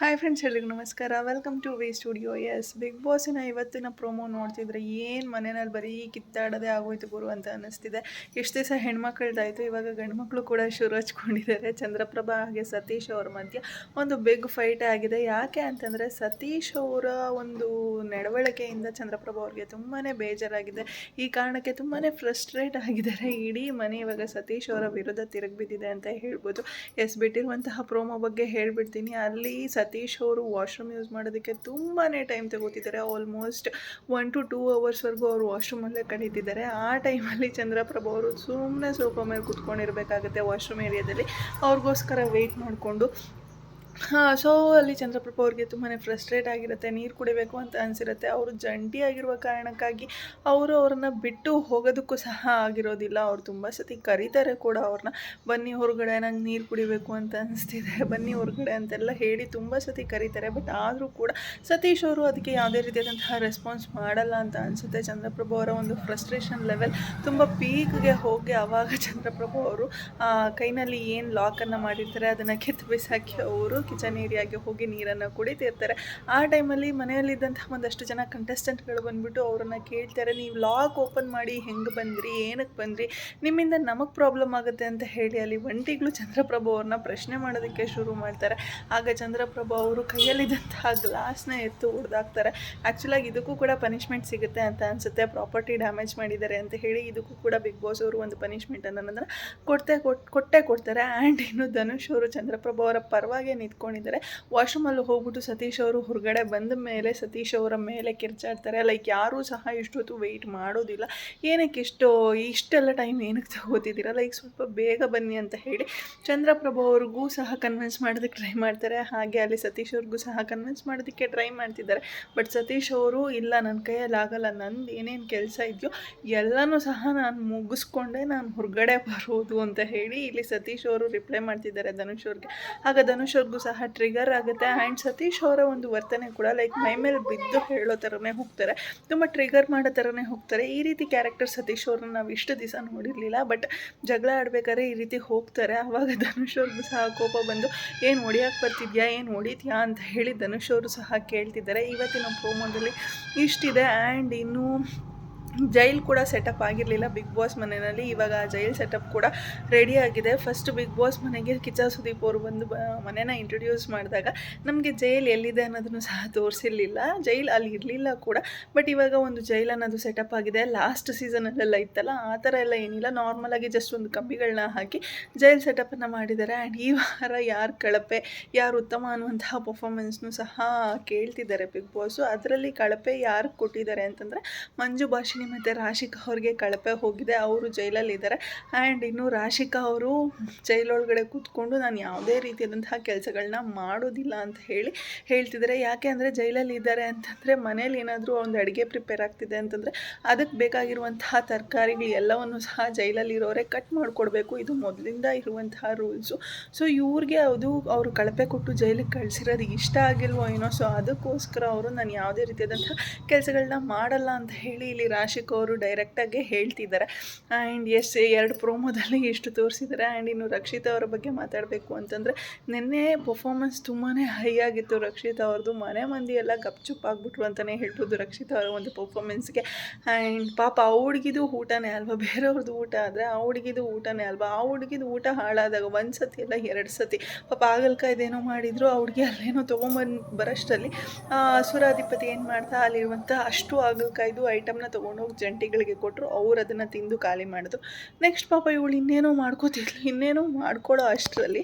Hi friends ಎಲ್ರಿಗೂ ನಮಸ್ಕಾರ. Welcome to V studios big ಬಾಸಿನ ಇವತ್ತಿನ ಪ್ರೊಮೋ ನೋಡ್ತಿದ್ರೆ ಏನು ಮನೆಯಲ್ಲಿ ಬರೀ ಕಿತ್ತಾಡೋದೇ ಆಗೋಯ್ತು ಗುರು ಅಂತ ಅನ್ನಿಸ್ತಿದೆ. ಎಷ್ಟು ದಿವಸ ಹೆಣ್ಮಕ್ಳದ್ದಾಯಿತು ಇವಾಗ ಗಂಡು ಕೂಡ ಶುರು ಹಚ್ಕೊಂಡಿದ್ದಾರೆ. ಚಂದ್ರಪ್ರಭಾ ಹಾಗೆ ಸತೀಶ್ ಅವ್ರ ಮಧ್ಯೆ ಒಂದು ಬಿಗ್ ಫೈಟ್ ಆಗಿದೆ. ಯಾಕೆ ಅಂತಂದರೆ ಸತೀಶ್ ಅವರ ಒಂದು ನಡವಳಿಕೆಯಿಂದ ಚಂದ್ರಪ್ರಭಾ ಅವ್ರಿಗೆ ತುಂಬಾ ಬೇಜಾರಾಗಿದೆ. ಈ ಕಾರಣಕ್ಕೆ ತುಂಬಾ ಫ್ರಸ್ಟ್ರೇಟ್ ಆಗಿದ್ದಾರೆ. ಇಡೀ ಮನೆ ಇವಾಗ ಸತೀಶ್ ಅವರ ವಿರುದ್ಧ ತಿರುಗಿಬಿದ್ದಿದೆ ಅಂತ ಹೇಳ್ಬೋದು. ಎಸ್ ಬಿಟ್ಟಿರುವಂತಹ ಪ್ರೋಮೋ ಬಗ್ಗೆ ಹೇಳಿಬಿಡ್ತೀನಿ. ಅಲ್ಲಿ ಸತೀಶ್ ಅವರು ವಾಶ್ರೂಮ್ ಯೂಸ್ ಮಾಡೋದಕ್ಕೆ ತುಂಬಾ ಟೈಮ್ ತಗೋತಿದ್ದಾರೆ. ಆಲ್ಮೋಸ್ಟ್ ಒನ್ ಟು ಟೂ ಅವರ್ಸ್ವರೆಗೂ ಅವರು ವಾಶ್ರೂಮಲ್ಲೇ ಕಳೀತಿದ್ದಾರೆ. ಆ ಟೈಮಲ್ಲಿ ಚಂದ್ರಪ್ರಭ ಅವರು ಸುಮ್ಮನೆ ಸೋಫಾ ಮೇಲೆ ಕುತ್ಕೊಂಡಿರಬೇಕಾಗುತ್ತೆ ವಾಶ್ರೂಮ್ ಏರಿಯಾದಲ್ಲಿ. ಅವ್ರಿಗೋಸ್ಕರ ವೆಯ್ಟ್ ಮಾಡಿಕೊಂಡು ಹಾಂ ಸೊ ಅಲ್ಲಿ ಚಂದ್ರಪ್ರಭು ಅವ್ರಿಗೆ ತುಂಬಾ ಫ್ರಸ್ಟ್ರೇಟ್ ಆಗಿರುತ್ತೆ, ನೀರು ಕುಡಿಬೇಕು ಅಂತ ಅನಿಸಿರುತ್ತೆ. ಅವರು ಜಂಟಿಯಾಗಿರುವ ಕಾರಣಕ್ಕಾಗಿ ಅವರು ಅವ್ರನ್ನ ಬಿಟ್ಟು ಹೋಗೋದಕ್ಕೂ ಸಹ ಆಗಿರೋದಿಲ್ಲ. ಅವ್ರು ತುಂಬ ಸತಿ ಕರೀತಾರೆ ಕೂಡ ಅವ್ರನ್ನ. ಬನ್ನಿ ಹೊರಗಡೆ, ನಂಗೆ ನೀರು ಕುಡಿಬೇಕು ಅಂತ ಅನಿಸ್ತಿದೆ. ಬನ್ನಿ ಹೊರಗಡೆ ಅಂತೆಲ್ಲ ಹೇಳಿ ತುಂಬ ಸತಿ ಕರೀತಾರೆ. ಬಟ್ ಆದರೂ ಕೂಡ ಸತೀಶ್ ಅವರು ಅದಕ್ಕೆ ಯಾವುದೇ ರೀತಿಯಾದಂತಹ ರೆಸ್ಪಾನ್ಸ್ ಮಾಡಲ್ಲ ಅಂತ ಅನಿಸುತ್ತೆ. ಚಂದ್ರಪ್ರಭು ಅವರ ಒಂದು ಫ್ರಸ್ಟ್ರೇಷನ್ ಲೆವೆಲ್ ತುಂಬ ಪೀಕ್ಗೆ ಹೋಗಿ ಆವಾಗ ಚಂದ್ರಪ್ರಭು ಅವರು ಕೈನಲ್ಲಿ ಏನು ಲಾಕನ್ನು ಮಾಡಿರ್ತಾರೆ, ಅದನ್ನು ಕಿತ್ತು ಬಿಸಾಕಿ ಅವರು ಕಿಚನ್ ಏರಿಯಾಗೆ ಹೋಗಿ ನೀರನ್ನು ಕುಡಿತಿರ್ತಾರೆ ಆ ಟೈಮಲ್ಲಿ ಮನೆಯಲ್ಲಿದ್ದಂಥ ಒಂದಷ್ಟು ಜನ ಕಂಟೆಸ್ಟೆಂಟ್ಗಳು ಬಂದುಬಿಟ್ಟು ಅವರನ್ನು ಕೇಳ್ತಾರೆ, ನೀವು ಲಾಕ್ ಓಪನ್ ಮಾಡಿ ಹೆಂಗೆ ಬಂದ್ರಿ? ಏನಕ್ಕೆ ಬಂದ್ರಿ? ನಿಮ್ಮಿಂದ ನಮಗೆ ಪ್ರಾಬ್ಲಮ್ ಆಗುತ್ತೆ ಅಂತ ಹೇಳಿ ಅಲ್ಲಿ ಒಂಟಿಗಳು ಚಂದ್ರಪ್ರಭು ಅವ್ರನ್ನ ಪ್ರಶ್ನೆ ಮಾಡೋದಕ್ಕೆ ಶುರು ಮಾಡ್ತಾರೆ. ಆಗ ಚಂದ್ರಪ್ರಭು ಅವರು ಕೈಯಲ್ಲಿದ್ದಂತಹ ಗ್ಲಾಸ್ನ ಎತ್ತು ಹೊಡೆದಾಕ್ತಾರೆ ಆ್ಯಕ್ಚುಲಾಗಿ ಇದಕ್ಕೂ ಕೂಡ ಪನಿಷ್ಮೆಂಟ್ ಸಿಗುತ್ತೆ ಅಂತ ಅನಿಸುತ್ತೆ. ಪ್ರಾಪರ್ಟಿ ಡ್ಯಾಮೇಜ್ ಮಾಡಿದ್ದಾರೆ ಅಂತ ಹೇಳಿ ಇದಕ್ಕೂ ಕೂಡ ಬಿಗ್ ಬಾಸ್ ಅವರು ಒಂದು ಪನಿಷ್ಮೆಂಟ್ ಅನ್ನೋದನ್ನು ಕೊಡ್ತೇ ಕೊಟ್ಟೆ ಕೊಟ್ಟೇ ಕೊಡ್ತಾರೆ. ಆ್ಯಂಡ್ ಇನ್ನು ಧನುಷ್ ಅವರು ಚಂದ್ರಪ್ರಭು ಅವರ ಪರವಾಗಿ ನಿಂತ್ಕೊಂಡಿದ್ದಾರೆ ವಾಶ್ರೂಮಲ್ಲಿ ಹೋಗ್ಬಿಟ್ಟು ಸತೀಶ್ ಅವರು ಹೊರಗಡೆ ಬಂದ ಮೇಲೆ ಸತೀಶ್ ಅವರ ಮೇಲೆ ಕಿರ್ಚಾಡ್ತಾರೆ. ಲೈಕ್ ಯಾರೂ ಸಹ ಇಷ್ಟೊತ್ತು ವೆಯ್ಟ್ ಮಾಡೋದಿಲ್ಲ. ಏನಕ್ಕೆ ಇಷ್ಟು, ಇಷ್ಟೆಲ್ಲ ಟೈಮ್ ಏನಕ್ಕೆ ತಗೋತಿದ್ದೀರಾ? ಲೈಕ್ ಸ್ವಲ್ಪ ಬೇಗ ಬನ್ನಿ ಅಂತ ಹೇಳಿ ಚಂದ್ರಪ್ರಭು ಅವ್ರಿಗೂ ಸಹ ಕನ್ವಿನ್ಸ್ ಮಾಡೋದಕ್ಕೆ ಟ್ರೈ ಮಾಡ್ತಾರೆ. ಹಾಗೆ ಅಲ್ಲಿ ಸತೀಶ್ ಅವ್ರಿಗೂ ಸಹ ಕನ್ವಿನ್ಸ್ ಮಾಡೋದಕ್ಕೆ ಟ್ರೈ ಮಾಡ್ತಿದ್ದಾರೆ. ಬಟ್ ಸತೀಶ್ ಅವರು, ಇಲ್ಲ ನನ್ನ ಕೈಯಲ್ಲಿ ಆಗಲ್ಲ, ನಂದು ಏನೇನು ಕೆಲಸ ಇದೆಯೋ, ಎಲ್ಲನೂ ಸಹ ನಾನು ಮುಗಿಸ್ಕೊಂಡೆ, ನಾನು ಹೊರಗಡೆ ಬರೋದು ಅಂತ ಹೇಳಿ ಇಲ್ಲಿ ಸತೀಶ್ ಅವರು ರಿಪ್ಲೈ ಮಾಡ್ತಿದ್ದಾರೆ ಧನುಷ್ ಅವ್ರಿಗೆ. ಆಗ ಧನುಷ್ ಅವ್ರಿಗೂ ಸಹ ಟ್ರಿಗರ್ ಆಗುತ್ತೆ. ಆ್ಯಂಡ್ ಸತೀಶ್ ಅವರ ಒಂದು ವರ್ತನೆ ಕೂಡ ಲೈಕ್ ಮೈ ಮೇಲೆ ಬಿದ್ದು ಹೇಳೋ ಥರನೇ ಹೋಗ್ತಾರೆ. ತುಂಬ ಟ್ರಿಗರ್ ಮಾಡೋ ಥರನೇ ಹೋಗ್ತಾರೆ. ಈ ರೀತಿ ಕ್ಯಾರೆಕ್ಟರ್ ಸತೀಶ್ ಅವ್ರನ್ನ ನಾವು ಇಷ್ಟು ದಿವಸ ನೋಡಿರಲಿಲ್ಲ ಬಟ್ ಜಗಳ ಆಡ್ಬೇಕಾದ್ರೆ ಈ ರೀತಿ ಹೋಗ್ತಾರೆ. ಆವಾಗ ಧನುಷ್ ಅವ್ರಿಗೂ ಸಹ ಕೋಪ ಬಂದು, ಏನು ಹೊಡಿಯಕ್ಕೆ ಬರ್ತಿದ್ಯಾ? ಏನು ಹೊಡಿತೀಯಾ? ಅಂತ ಹೇಳಿ ಧನುಷ್ ಅವರು ಸಹ ಕೇಳ್ತಿದ್ದಾರೆ. ಇವತ್ತಿನ ಪ್ರೋಮೋದಲ್ಲಿ ಇಷ್ಟಿದೆ. ಆ್ಯಂಡ್ ಇನ್ನೂ ಜೈಲ್ ಕೂಡ ಸೆಟಪ್ ಆಗಿರಲಿಲ್ಲ. ಬಿಗ್ ಬಾಸ್ ಮನೆಯಲ್ಲಿ ಇವಾಗ ಜೈಲ್ ಸೆಟಪ್ ಕೂಡ ರೆಡಿ ಆಗಿದೆ. ಫಸ್ಟ್ ಬಿಗ್ ಬಾಸ್ ಮನೆಗೆ ಕಿಚ್ಚ ಸುದೀಪ್ ಅವರು ಬಂದು ಮನೆನ ಇಂಟ್ರೊಡ್ಯೂಸ್ ಮಾಡಿದಾಗ ನಮಗೆ ಜೈಲ್ ಎಲ್ಲಿದೆ ಅನ್ನೋದನ್ನು ಸಹ ತೋರಿಸಿರಲಿಲ್ಲ. ಜೈಲ್ ಅಲ್ಲಿ ಇರಲಿಲ್ಲ ಕೂಡ. ಬಟ್ ಇವಾಗ ಒಂದು ಜೈಲ್ ಅನ್ನೋದು ಸೆಟಪ್ ಆಗಿದೆ. ಲಾಸ್ಟ್ ಸೀಸನಲ್ಲೆಲ್ಲ ಇತ್ತಲ್ಲ, ಆ ಥರ ಎಲ್ಲ ಏನಿಲ್ಲ. ನಾರ್ಮಲಾಗಿ ಜಸ್ಟ್ ಒಂದು ಕಂಬಿಗಳನ್ನ ಹಾಕಿ ಜೈಲ್ ಸೆಟಪನ್ನು ಮಾಡಿದ್ದಾರೆ. ಆ್ಯಂಡ್ ಈ ವಾರ ಯಾರು ಕಳಪೆ, ಯಾರು ಉತ್ತಮ ಅನ್ನುವಂತಹ ಪರ್ಫಾರ್ಮೆನ್ಸ್ನು ಸಹ ಕೇಳ್ತಿದ್ದಾರೆ ಬಿಗ್ ಬಾಸು ಅದರಲ್ಲಿ ಕಳಪೆ ಯಾರು ಕೊಟ್ಟಿದ್ದಾರೆ ಅಂತಂದರೆ, ಮಂಜು ಭಾಷಿಣಿ ಮತ್ತು ರಾಶಿಕಾ ಅವ್ರಿಗೆ ಕಳಪೆ ಹೋಗಿದೆ, ಅವರು ಜೈಲಲ್ಲಿದ್ದಾರೆ ಆ್ಯಂಡ್ ಇನ್ನು ರಾಶಿಕಾ ಅವರು ಜೈಲೊಳಗಡೆ ಕೂತ್ಕೊಂಡು ನಾನು ಯಾವುದೇ ರೀತಿಯಾದಂತಹ ಕೆಲಸಗಳನ್ನ ಮಾಡೋದಿಲ್ಲ ಅಂತ ಹೇಳಿ ಹೇಳ್ತಿದ್ದಾರೆ. ಯಾಕೆ ಅಂದರೆ ಜೈಲಲ್ಲಿ ಇದ್ದಾರೆ ಅಂತಂದರೆ ಮನೇಲಿ ಏನಾದರೂ ಒಂದು ಅಡುಗೆ ಪ್ರಿಪೇರ್ ಆಗ್ತಿದೆ ಅಂತಂದರೆ ಅದಕ್ಕೆ ಬೇಕಾಗಿರುವಂತಹ ತರಕಾರಿಗಳು ಎಲ್ಲವನ್ನು ಸಹ ಜೈಲಲ್ಲಿರೋರೆ ಕಟ್ ಮಾಡಿಕೊಡ್ಬೇಕು. ಇದು ಮೊದಲಿಂದ ಇರುವಂತಹ ರೂಲ್ಸು ಸೊ ಇವ್ರಿಗೆ ಅದು ಅವರು ಕಳಪೆ ಕೊಟ್ಟು ಜೈಲಿಗೆ ಕಳಿಸಿರೋದು ಇಷ್ಟ ಆಗಿಲ್ವೋ ಏನೋ ಸೊ ಅದಕ್ಕೋಸ್ಕರ ಅವರು ನಾನು ಯಾವುದೇ ರೀತಿಯಾದಂಥ ಕೆಲಸಗಳನ್ನ ಮಾಡಲ್ಲ ಅಂತ ಹೇಳಿ ಇಲ್ಲಿ ರಾಶಿಕ್ ಅವರು ಡೈರೆಕ್ಟಾಗಿ ಹೇಳ್ತಿದ್ದಾರೆ. ಆ್ಯಂಡ್ ಎಸ್ ಎರಡು ಪ್ರೋಮೋದಲ್ಲಿ ಇಷ್ಟು ತೋರಿಸಿದ್ದಾರೆ. ಆ್ಯಂಡ್ ಇನ್ನು ರಕ್ಷಿತಾ ಅವರ ಬಗ್ಗೆ ಮಾತಾಡಬೇಕು ಅಂತಂದರೆ, ನಿನ್ನೆ ಪರ್ಫಾಮೆನ್ಸ್ ತುಂಬಾ ಹೈ ಆಗಿತ್ತು ರಕ್ಷಿತಾ ಅವ್ರದ್ದು ಮನೆ ಮಂದಿ ಎಲ್ಲ ಗಪ್ಚುಪ್ ಆಗಿಬಿಟ್ರು ಅಂತಲೇ ಹೇಳ್ಬೋದು ರಕ್ಷಿತಾ ಅವರ ಒಂದು ಪರ್ಫಾಮೆನ್ಸ್ಗೆ ಆ್ಯಂಡ್ ಪಾಪ ಆ ಹುಡುಗಿದು ಊಟನೇ ಅಲ್ವಾ? ಬೇರೆಯವ್ರದ್ದು ಊಟ ಆದರೆ ಆ ಹುಡುಗಿದು ಊಟನೇ ಅಲ್ವಾ? ಆ ಹುಡುಗಿದು ಊಟ ಹಾಳಾದಾಗ ಒಂದು ಸತಿ ಎಲ್ಲ ಎರಡು ಸತಿ. ಪಾಪ ಆಗಲ್ಕಾಯ್ದೇನೋ ಮಾಡಿದ್ರು, ಆ ಹುಡುಗಿ ಅಲ್ಲೇನೋ ತೊಗೊಂಬಂದು ಬರೋಷ್ಟರಲ್ಲಿ ಸುರಾಧಿಪತಿ ಏನು ಮಾಡ್ತಾ ಅಲ್ಲಿರುವಂಥ ಅಷ್ಟು ಆಗಲ್ಕಾಯ್ದು ಐಟಮ್ನ ತೊಗೊಂಡೋಗಿ ಜಂಟಿಗಳಿಗೆ ಕೊಟ್ಟರು ಅವ್ರು ಅದನ್ನು ತಿಂದು ಖಾಲಿ ಮಾಡಿದ್ರು. ನೆಕ್ಸ್ಟ್ ಪಾಪ ಇವಳು ಇನ್ನೇನೋ ಮಾಡ್ಕೋತಿದ್ಲು, ಇನ್ನೇನೋ ಮಾಡ್ಕೊಳ್ಳೋ ಅಷ್ಟರಲ್ಲಿ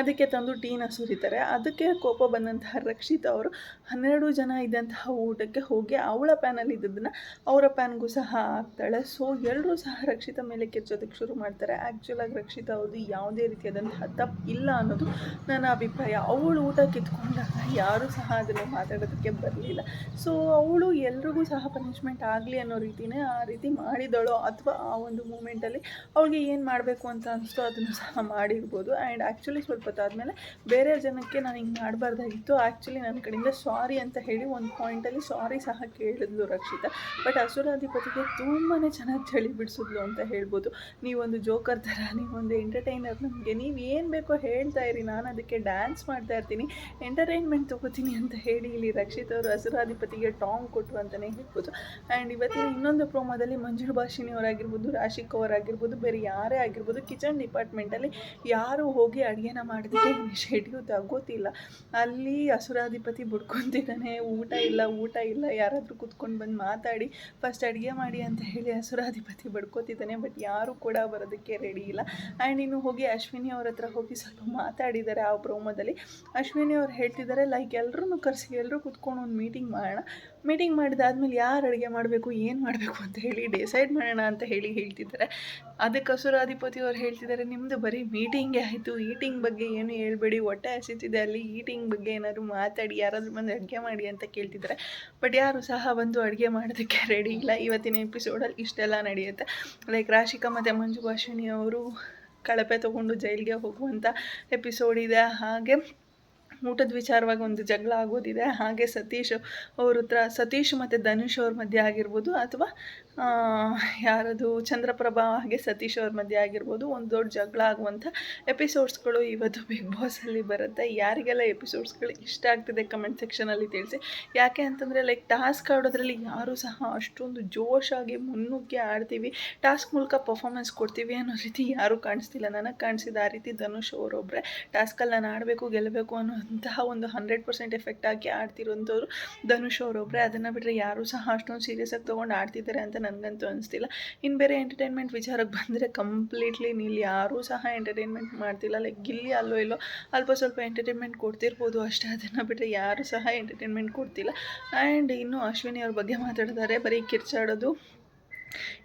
ಅದಕ್ಕೆ ತಂದು ಟೀನ ಸುರಿತಾರೆ. ಅದಕ್ಕೆ ಕೋಪ ಬಂದಂತಹ ರಕ್ಷಿತ್ ಅವರು ಹನ್ನೆರಡು ಜನ ಇದ್ದಂತಹ ಊಟಕ್ಕೆ ಹೋಗಿ ಅವಳ ಪ್ಯಾನಲ್ಲಿ ಇದ್ದದನ್ನು ಅವರ ಪ್ಯಾನ್ಗೂ ಸಹ ಹಾಕ್ತಾಳೆ. ಸೊ ಎಲ್ಲರೂ ಸಹ ರಕ್ಷಿತ ಮೇಲೆ ಕೆಚ್ಚೋದಕ್ಕೆ ಶುರು ಮಾಡ್ತಾರೆ. ಆ್ಯಕ್ಚುಲಾಗಿ ರಕ್ಷಿತ ಅವ್ರದ್ದು ಯಾವುದೇ ರೀತಿಯಾದಂತಹ ತಪ್ಪು ಇಲ್ಲ ಅನ್ನೋದು ನನ್ನ ಅಭಿಪ್ರಾಯ. ಅವಳು ಊಟ ಕಿತ್ಕೊಂಡಾಗ ಯಾರೂ ಸಹ ಅದನ್ನು ಮಾತಾಡೋದಕ್ಕೆ ಬರಲಿಲ್ಲ. ಸೊ ಅವಳು ಎಲ್ರಿಗೂ ಸಹ ಪನಿಷ್ಮೆಂಟ್ ಆಗಲಿ ಅನ್ನೋ ರೀತಿಯೇ ಆ ರೀತಿ ಮಾಡಿದಳೋ ಅಥವಾ ಆ ಒಂದು ಮೂಮೆಂಟಲ್ಲಿ ಅವಳಿಗೆ ಏನು ಮಾಡಬೇಕು ಅಂತ ಅನಿಸ್ತೋ ಅದನ್ನು ಸಹ ಮಾಡಿರ್ಬೋದು. ಆ್ಯಂಡ್ ಆ್ಯಕ್ಚುಲಿ ಸ್ವಲ್ಪ ಹೊತ್ತಾದಮೇಲೆ ಬೇರೆ ಜನಕ್ಕೆ ನಾನು ಹಿಂಗೆ ಮಾಡಬಾರ್ದಾಗಿತ್ತು. ಆ್ಯಕ್ಚುಲಿ ನನ್ನ ಕಡೆಯಿಂದ ಸಾರಿ ಅಂತ ಹೇಳಿ ಒಂದು ಪಾಯಿಂಟಲ್ಲಿ ಸಾರಿ ಸಹ ಕೇಳಿದ್ಲು ರಕ್ಷಿತಾ. ಬಟ್ ಅಸುರಾಧಿಪತಿಗೆ ತುಂಬಾ ಚೆನ್ನಾಗಿ ಚಳಿ ಬಿಡಿಸಿದ್ಲು ಅಂತ ಹೇಳ್ಬೋದು. ನೀವೊಂದು ಜೋಕರ್ ಥರ ನೀವೊಂದು ಎಂಟರ್ಟೈನರ್ ನಮಗೆ, ನೀವು ಏನು ಬೇಕೋ ಹೇಳ್ತಾ ಇರಿ. ನಾನು ಅದಕ್ಕೆ ಡ್ಯಾನ್ಸ್ ಮಾಡ್ತಾ ಇರ್ತೀನಿ. ಎಂಟರ್ಟೈನ್ಮೆಂಟ್ ತೊಗೋತೀನಿ ಅಂತ ಹೇಳಿ ಇಲ್ಲಿ ರಕ್ಷಿತ್ ಅವರು ಅಸುರಾಧಿಪತಿಗೆ ಟಾಂಗ್ ಕೊಟ್ಟು ಅಂತಲೇ ಹೇಳ್ಬೋದು. ಆ್ಯಂಡ್ ಇವತ್ತಿನ ಇನ್ನೊಂದು ಪ್ರೋಮೋದಲ್ಲಿ ಮಂಜುಳ ಭಾಷಿನಿಯವರಾಗಿರ್ಬೋದು ರಾಶಿಕ್ ಅವರಾಗಿರ್ಬೋದು, ಬೇರೆ ಯಾರೇ ಆಗಿರ್ಬೋದು ಕಿಚನ್ ಡಿಪಾರ್ಟ್ಮೆಂಟಲ್ಲಿ ಯಾರು ಹೋಗಿ ಅಡುಗೆನ ಮಾಡೋದಕ್ಕೆ ಇನಿಷಿಯೇಟಿವ್ ತಗೋತಿಲ್ಲ. ಅಲ್ಲಿ ಹಸುರಾಧಿಪತಿ ಬಿಡ್ಕೊತಿದ್ದಾನೆ, ಊಟ ಇಲ್ಲ ಊಟ ಇಲ್ಲ, ಯಾರಾದರೂ ಕೂತ್ಕೊಂಡು ಬಂದು ಮಾತಾಡಿ ಫಸ್ಟ್ ಅಡುಗೆ ಮಾಡಿ ಅಂತ ಹೇಳಿ ಹಸುರಾಧಿಪತಿ ಬಡ್ಕೋತಿದ್ದಾನೆ ಬಟ್ ಯಾರೂ ಕೂಡ ಬರೋದಕ್ಕೆ ರೆಡಿ ಇಲ್ಲ. ಆ್ಯಂಡ್ ಇನ್ನು ಹೋಗಿ ಅಶ್ವಿನಿ ಅವ್ರ ಹತ್ರ ಹೋಗಿ ಸ್ವಲ್ಪ ಮಾತಾಡಿದ್ದಾರೆ ಆ ಪ್ರೋಮೋದಲ್ಲಿ. ಅಶ್ವಿನಿ ಅವ್ರು ಹೇಳ್ತಿದ್ದಾರೆ ಲೈಕ್ ಎಲ್ಲರೂ ಕರೆಸಿ ಎಲ್ಲರೂ ಕೂತ್ಕೊಂಡು ಒಂದು ಮೀಟಿಂಗ್ ಮಾಡೋಣ. ಮೀಟಿಂಗ್ ಮಾಡಿದಾದ್ಮೇಲೆ ಯಾರು ಅಡುಗೆ ಮಾಡಬೇಕು, ಏನು ಮಾಡಬೇಕು ಅಂತ ಹೇಳಿ ಡಿಸೈಡ್ ಮಾಡೋಣ ಅಂತ ಹೇಳಿ ಹೇಳ್ತಿದ್ದಾರೆ ಅದಕ್ಕೆ ಹಸುರಾಧಿಪತಿ ಅವ್ರು ಹೇಳ್ತಿದ್ದಾರೆ ನಿಮ್ಮದು ಬರೀ ಮೀಟಿಂಗೇ ಆಯಿತು ಈಟಿಂಗ್ ಬಗ್ಗೆ ಏನು ಹೇಳ್ಬೇಡಿ, ಹೊಟ್ಟೆ ಹಸಿತಿದೆ ಅಲ್ಲಿ ಈಟಿಂಗ್ ಬಗ್ಗೆ ಏನಾದರೂ ಮಾತಾಡಿ, ಯಾರಾದರೂ ಬಂದು ಅಡುಗೆ ಮಾಡಿ ಅಂತ ಕೇಳ್ತಿದ್ದಾರೆ ಬಟ್ ಯಾರು ಸಹ ಬಂದು ಅಡುಗೆ ಮಾಡೋದಕ್ಕೆ ರೆಡಿ ಇಲ್ಲ. ಇವತ್ತಿನ ಎಪಿಸೋಡಲ್ಲಿ ಇಷ್ಟೆಲ್ಲ ನಡೆಯುತ್ತೆ. ಲೈಕ್ ರಾಶಿಕಾ ಮತ್ತು ಮಂಜು ಭಾಷಿಣಿ ಅವರು ಕಳಪೆ ತೊಗೊಂಡು ಜೈಲಿಗೆ ಹೋಗುವಂಥ ಎಪಿಸೋಡ್ ಇದೆ. ಹಾಗೆ ಊಟದ ವಿಚಾರವಾಗಿ ಒಂದು ಜಗಳ ಆಗೋದಿದೆ. ಹಾಗೆ ಸತೀಶ್ ಅವ್ರ ಹತ್ರ, ಸತೀಶ್ ಮತ್ತು ಧನುಷ್ ಅವ್ರ ಮಧ್ಯೆ ಆಗಿರ್ಬೋದು ಅಥವಾ ಯಾರದು ಚಂದ್ರಪ್ರಭಾ ಹಾಗೆ ಸತೀಶ್ ಅವ್ರ ಮಧ್ಯೆ ಆಗಿರ್ಬೋದು ಒಂದು ದೊಡ್ಡ ಜಗಳ ಆಗುವಂಥ ಎಪಿಸೋಡ್ಸ್ಗಳು ಇವತ್ತು ಬಿಗ್ ಬಾಸಲ್ಲಿ ಬರುತ್ತೆ. ಯಾರಿಗೆಲ್ಲ ಎಪಿಸೋಡ್ಸ್ಗಳು ಇಷ್ಟ ಆಗ್ತಿದೆ ಕಮೆಂಟ್ ಸೆಕ್ಷನಲ್ಲಿ ತಿಳಿಸಿ. ಯಾಕೆ ಅಂತಂದರೆ ಲೈಕ್ ಟಾಸ್ಕ್ ಆಡೋದ್ರಲ್ಲಿ ಯಾರೂ ಸಹ ಅಷ್ಟೊಂದು ಜೋಶಾಗಿ ಮುನ್ನುಗ್ಗಿ ಆಡ್ತೀವಿ. ಟಾಸ್ಕ್ ಮೂಲಕ ಪರ್ಫಾರ್ಮೆನ್ಸ್ ಕೊಡ್ತೀವಿ ಅನ್ನೋ ರೀತಿ ಯಾರೂ ಕಾಣಿಸ್ತಿಲ್ಲ. ನನಗೆ ಕಾಣಿಸಿದ ಆ ರೀತಿ ಧನುಷ್ ಅವರೊಬ್ಬರೇ ಟಾಸ್ಕಲ್ಲಿ ನಾನು ಆಡಬೇಕು ಗೆಲ್ಲಬೇಕು ಅನ್ನೋಂತಹ ಒಂದು ಹಂಡ್ರೆಡ್ ಪರ್ಸೆಂಟ್ ಎಫೆಕ್ಟ್ ಆಗಿ ಆಡ್ತಿರೋಂಥವ್ರು ಧನುಷ್ ಅವರೊಬ್ಬರೇ ಅದನ್ನು ಬಿಟ್ಟರೆ ಯಾರೂ ಸಹ ಅಷ್ಟೊಂದು ಸೀರಿಯಸ್ಸಾಗಿ ತೊಗೊಂಡು ಆಡ್ತಿದ್ದಾರೆ ಅಂತ ನನಗಂತೂ ಅನಿಸ್ತಿಲ್ಲ. ಇನ್ನು ಬೇರೆ ಎಂಟರ್ಟೈನ್ಮೆಂಟ್ ವಿಚಾರಕ್ಕೆ ಬಂದರೆ ಕಂಪ್ಲೀಟ್ಲಿ ಇಲ್ಲಿ ಯಾರೂ ಸಹ ಎಂಟರ್ಟೈನ್ಮೆಂಟ್ ಮಾಡ್ತಿಲ್ಲ. ಲೈಕ್ ಗಿಲ್ಲಿ ಅಲ್ಲೋ ಇಲ್ಲೋ ಅಲ್ಪ ಸ್ವಲ್ಪ ಎಂಟರ್ಟೈನ್ಮೆಂಟ್ ಕೊಡ್ತಿರ್ಬೋದು ಅಷ್ಟೇ. ಅದನ್ನು ಬಿಟ್ಟರೆ ಯಾರೂ ಸಹ ಎಂಟರ್ಟೈನ್ಮೆಂಟ್ ಕೊಡ್ತಿಲ್ಲ. ಆ್ಯಂಡ್ ಇನ್ನು ಅಶ್ವಿನಿ ಅವ್ರ ಬಗ್ಗೆ ಮಾತಾಡ್ತಾರೆ. ಬರೀ ಕಿರ್ಚಾಡೋದು.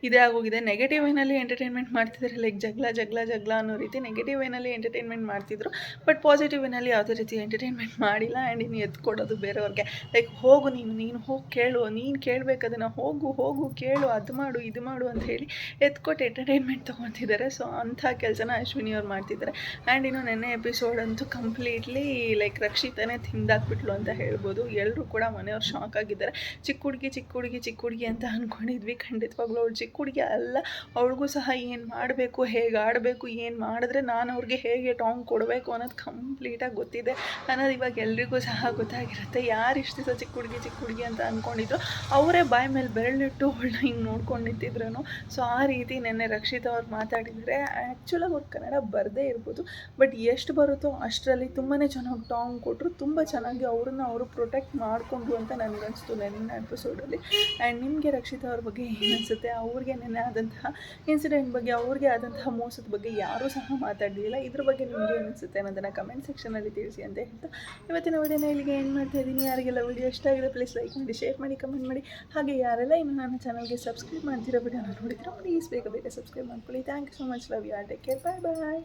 ಇದೇ ಆಗೋಗಿದೆ. ನೆಗೆಟಿವ್ ವೇನಲ್ಲಿ ಎಂಟರ್ಟೈನ್ಮೆಂಟ್ ಮಾಡ್ತಿದ್ದಾರೆ ಲೈಕ್ ಜಗಳ ಜಗಳ ಜಗಳ ಅನ್ನೋ ರೀತಿ ನೆಗೆಟಿವ್ ವೇನಲ್ಲಿ ಎಂಟರ್ಟೈನ್ಮೆಂಟ್ ಮಾಡ್ತಿದ್ರು. ಬಟ್ ಪಾಸಿಟಿವ್ ವೇನಲ್ಲಿ ಯಾವುದೇ ರೀತಿ ಎಂಟರ್ಟೈನ್ಮೆಂಟ್ ಮಾಡಿಲ್ಲ ಆ್ಯಂಡ್ ಇನ್ನು ಎತ್ಕೊಡೋದು ಬೇರೆಯವ್ರಿಗೆ. ಲೈಕ್ ಹೋಗು ನೀನು ನೀನು ಹೋಗಿ ಕೇಳು, ನೀನು ಕೇಳಬೇಕು ಅದನ್ನು. ಹೋಗು ಹೋಗು, ಕೇಳು, ಅದು ಮಾಡು, ಇದು ಮಾಡು ಅಂತ ಹೇಳಿ ಎತ್ಕೊಟ್ಟು ಎಂಟರ್ಟೈನ್ಮೆಂಟ್ ತೊಗೊತಿದ್ದಾರೆ. ಸೊ ಅಂಥ ಕೆಲಸನ ಅಶ್ವಿನಿ ಅವ್ರು ಮಾಡ್ತಿದ್ದಾರೆ. ಆ್ಯಂಡ್ ಇನ್ನು ನೆನ್ನೆ ಎಪಿಸೋಡ್ ಅಂತೂ ಕಂಪ್ಲೀಟ್ಲಿ ಲೈಕ್ ರಕ್ಷಿತನೇ ತಿಂದಾಕ್ಬಿಟ್ಲು ಅಂತ ಹೇಳ್ಬೋದು. ಎಲ್ಲರೂ ಕೂಡ ಮನೆಯವ್ರು ಶಾಕ್ ಆಗಿದ್ದಾರೆ. ಚಿಕ್ಕ ಹುಡುಗಿ ಚಿಕ್ಕ ಹುಡುಗಿ ಚಿಕ್ಕ ಹುಡುಗಿ ಅಂತ ಅಂದ್ಕೊಂಡಿದ್ವಿ ಖಂಡಿತವಾಗ್ಲೂ ಅವಳು ಚಿಕ್ಕ ಹುಡುಗಿ ಅಲ್ಲ, ಅವಳಿಗೂ ಸಹ ಏನು ಮಾಡಬೇಕು, ಹೇಗೆ ಆಡಬೇಕು, ಏನು ಮಾಡಿದ್ರೆ ನಾನು ಅವ್ರಿಗೆ ಹೇಗೆ ಟಾಂಗ್ ಕೊಡಬೇಕು ಅನ್ನೋದು ಕಂಪ್ಲೀಟಾಗಿ ಗೊತ್ತಿದೆ. ಅನ್ನೋದು ಇವಾಗ ಎಲ್ರಿಗೂ ಸಹ ಗೊತ್ತಾಗಿರುತ್ತೆ. ಯಾರು ಇಷ್ಟು ದಿವಸ ಚಿಕ್ಕ ಹುಡುಗಿ ಚಿಕ್ಕ ಹುಡುಗಿ ಅಂತ ಅಂದ್ಕೊಂಡಿದ್ರು ಅವರೇ ಬಾಯ್ ಮೇಲೆ ಬೆರಳಿಟ್ಟು ಅವಳನ್ನ ಹಿಂಗೆ ನೋಡ್ಕೊಂಡು ನಿಂತಿದ್ರು ಸೊ, ಆ ರೀತಿ ನೆನ್ನೆ ರಕ್ಷಿತ ಅವ್ರು ಮಾತಾಡಿದರೆ ಆ್ಯಕ್ಚುಲಾಗಿ ಅವ್ರು ಕನ್ನಡ ಬರದೇ ಇರ್ಬೋದು, ಬಟ್ ಎಷ್ಟು ಬರುತ್ತೋ ಅಷ್ಟರಲ್ಲಿ ತುಂಬಾ ಚೆನ್ನಾಗಿ ಟಾಂಗ್ ಕೊಟ್ಟರು ತುಂಬ ಚೆನ್ನಾಗಿ ಅವ್ರನ್ನ ಅವರು ಪ್ರೊಟೆಕ್ಟ್ ಮಾಡಿಕೊಂಡ್ರು ಅಂತ ನನಗನ್ಸ್ತು ನೆನ್ನೆ ಎಪಿಸೋಡಲ್ಲಿ. ಆ್ಯಂಡ್ ನಿಮಗೆ ರಕ್ಷಿತ ಅವ್ರ ಬಗ್ಗೆ ಏನು ಅವ್ರಿಗೆ ನೆನೆ ಆದಂತಹ ಇನ್ಸಿಡೆಂಟ್ ಬಗ್ಗೆ, ಅವ್ರಿಗೆ ಆದಂತಹ ಮೋಸದ ಬಗ್ಗೆ ಯಾರೂ ಸಹ ಮಾತಾಡಲಿಲ್ಲ. ಇದ್ರ ಬಗ್ಗೆ ನಿಮಗೆ ಅನಿಸುತ್ತೆ ಅನ್ನೋದನ್ನು ಕಮೆಂಟ್ ಸೆಕ್ಷನಲ್ಲಿ ತಿಳಿಸಿ ಅಂತ ಹೇಳ್ತಾ ಇವತ್ತಿನ ವಿಡಿಯೋನ ಇಲ್ಲಿಗೆ ಏನು ಮಾಡ್ತಾ ಇದ್ದೀನಿ. ಯಾರಿಗೆಲ್ಲ ವಿಡಿಯೋ ಇಷ್ಟ ಆಗಿದೆ ಪ್ಲೀಸ್ ಲೈಕ್ ಮಾಡಿ ಶೇರ್ ಮಾಡಿ ಕಮೆಂಟ್ ಮಾಡಿ. ಹಾಗೆ ಯಾರೆಲ್ಲ ಇನ್ನು ನನ್ನ ಚಾನಲ್ಗೆ ಸಬ್ಸ್ಕ್ರೈಬ್ ಮಾಡ್ತಿರೋ ವಿಡಿಯೋನ ನೋಡಿದ್ರೆ ಪ್ಲೀಸ್ ಬೇಗ ಬೇಗ ಸಬ್ಸ್ಕ್ರೈಬ್ ಮಾಡ್ಕೊಳ್ಳಿ. Thank you so much love you or take care bye bye